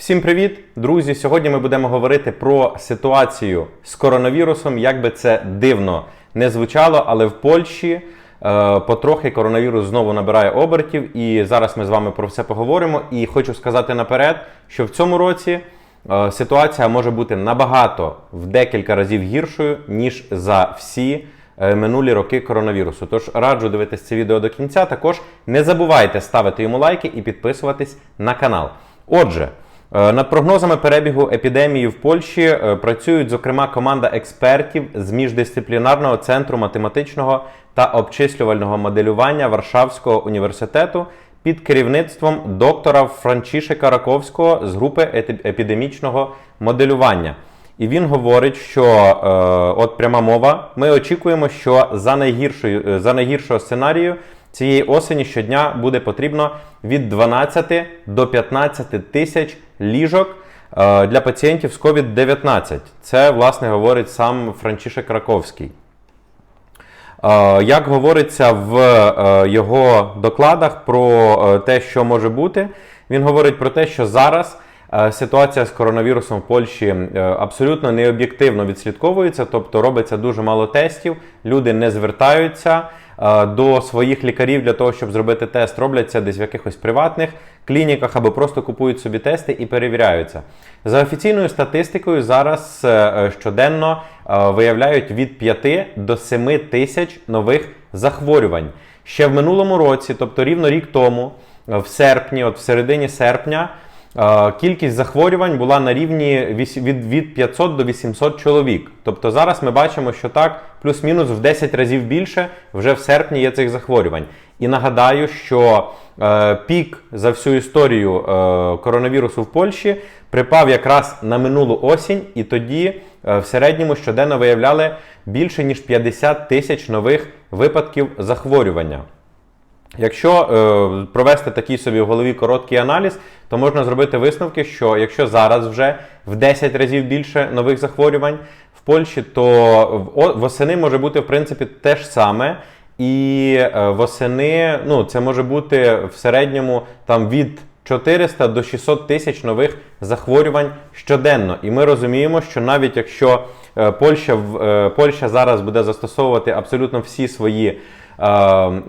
Всім привіт, друзі! Сьогодні ми будемо говорити про ситуацію з коронавірусом. Як би це дивно не звучало, але в Польщі е, потрохи коронавірус знову набирає обертів. І зараз ми з вами про все поговоримо. І хочу сказати наперед, що в цьому році е, ситуація може бути набагато в декілька разів гіршою, ніж за всі е, минулі роки коронавірусу. Тож раджу дивитися це відео до кінця. Також не забувайте ставити йому лайки і підписуватись на канал. Отже, над прогнозами перебігу епідемії в Польщі е, працюють, зокрема, команда експертів з міждисциплінарного центру математичного та обчислювального моделювання Варшавського університету під керівництвом доктора Франчішека Раковського з групи епідемічного моделювання. І він говорить, що е, от пряма мова. Ми очікуємо, що за найгіршою е, за найгіршого сценарію цієї осені щодня буде потрібно від 12 до 15 тисяч ліжок е, для пацієнтів з COVID-19. Це власне говорить сам Франчишек Раковський. Е, Як говориться в е, його докладах про те, що може бути, він говорить про те, що зараз ситуація з коронавірусом в Польщі абсолютно необ'єктивно відслідковується, тобто робиться дуже мало тестів, люди не звертаються до своїх лікарів для того, щоб зробити тест, роблять це десь в якихось приватних клініках або просто купують собі тести і перевіряються. За офіційною статистикою, зараз е, щоденно е, виявляють від 5 до 7 тисяч нових захворювань. Ще в минулому році, тобто рівно рік тому, е, в серпні, от в середині серпня, е, кількість захворювань була на рівні від, від 500 до 800 чоловік. Тобто зараз ми бачимо, що так, плюс-мінус в 10 разів більше вже в серпні є цих захворювань. І нагадаю, що е, пік за всю історію е, коронавірусу в Польщі припав якраз на минулу осінь, і тоді е, в середньому щоденно виявляли більше ніж 50 тисяч нових випадків захворювання. Якщо е, провести такий собі в голові короткий аналіз, то можна зробити висновки, що якщо зараз вже в 10 разів більше нових захворювань в Польщі, то восени може бути в принципі те ж саме. І е, восени, ну це може бути в середньому там від 400 до 600 тисяч нових захворювань щоденно. І ми розуміємо, що навіть якщо е, Польща, е, Польща зараз буде застосовувати абсолютно всі свої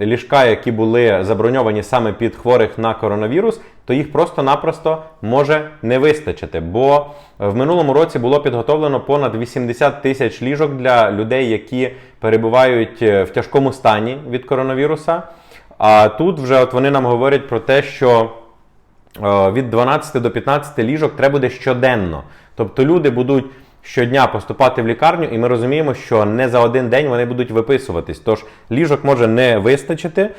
ліжка, які були заброньовані саме під хворих на коронавірус, то їх просто-напросто може не вистачити. Бо в минулому році було підготовлено понад 80 тисяч ліжок для людей, які перебувають е, в тяжкому стані від коронавіруса. А тут вже от вони нам говорять про те, що е, від 12 до 15 ліжок треба буде щоденно. Тобто люди будуть щодня поступати в лікарню, і ми розуміємо, що не за один день вони будуть виписуватись. Тож ліжок може не вистачити.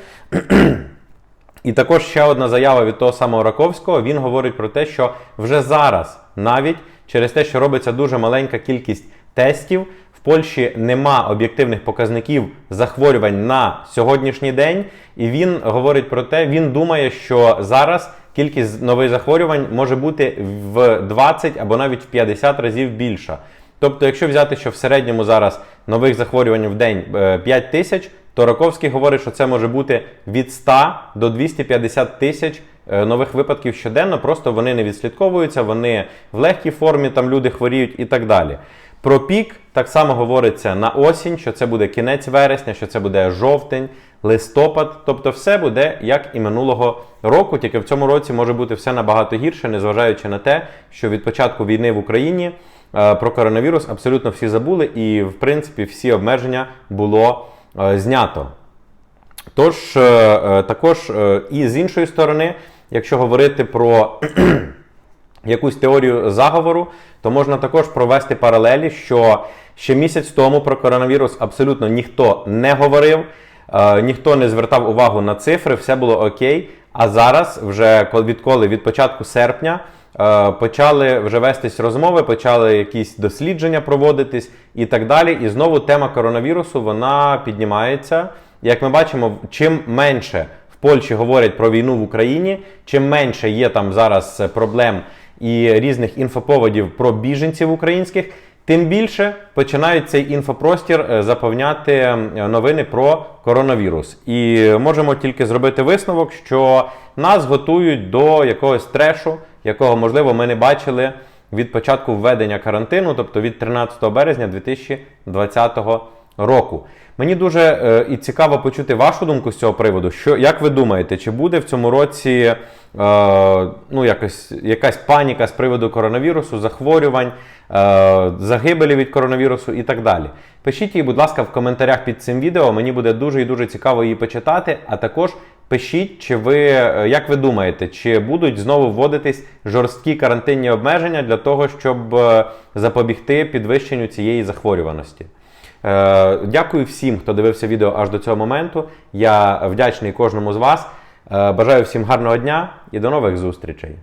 І також ще одна заява від того самого Раковського. Він говорить про те, що вже зараз, навіть через те, що робиться дуже маленька кількість тестів, в Польщі нема об'єктивних показників захворювань на сьогоднішній день. І він говорить про те, він думає, що зараз кількість нових захворювань може бути в 20 або навіть в 50 разів більша. Тобто, якщо взяти, що в середньому зараз нових захворювань в день е, 5 тисяч, то Раковський говорить, що це може бути від 100 до 250 тисяч е, нових випадків щоденно. Просто вони не відслідковуються, вони в легкій формі, там люди хворіють і так далі. Про пік так само говориться на осінь, що це буде кінець вересня, що це буде жовтень, листопад. Тобто все буде як і минулого року, тільки в цьому році може бути все набагато гірше, незважаючи на те, що від початку війни в Україні е, про коронавірус абсолютно всі забули, і в принципі всі обмеження було е, знято. Тож, е, також і з іншої сторони, якщо говорити про якусь теорію заговору, то можна також провести паралелі, що ще місяць тому про коронавірус абсолютно ніхто не говорив, е, ніхто не звертав увагу на цифри, все було окей. А зараз, вже відколи від початку серпня, е, почали вже вестись розмови, почали якісь дослідження проводитись і так далі. І знову тема коронавірусу вона піднімається. Як ми бачимо, чим менше в Польщі говорять про війну в Україні, чим менше є там зараз проблем і різних інфоповодів про біженців українських, тим більше починають цей інфопростір е, заповняти новини про коронавірус. І можемо тільки зробити висновок, що нас готують до якогось трешу, якого, можливо, ми не бачили від початку введення карантину, тобто від 13 березня 2020 року. Мені дуже е, і цікаво почути вашу думку з цього приводу. Що як ви думаєте, чи буде в цьому році е, ну, якось, якась паніка з приводу коронавірусу, захворювань, е, загибелі від коронавірусу і так далі? Пишіть її, будь ласка, в коментарях під цим відео. Мені буде дуже і дуже цікаво її почитати. А також пишіть, чи ви е, як ви думаєте, чи будуть знову вводитись жорсткі карантинні обмеження для того, щоб е, запобігти підвищенню цієї захворюваності? Е, Дякую всім, хто дивився відео аж до цього моменту. Я вдячний кожному з вас. Е, Бажаю всім гарного дня і до нових зустрічей.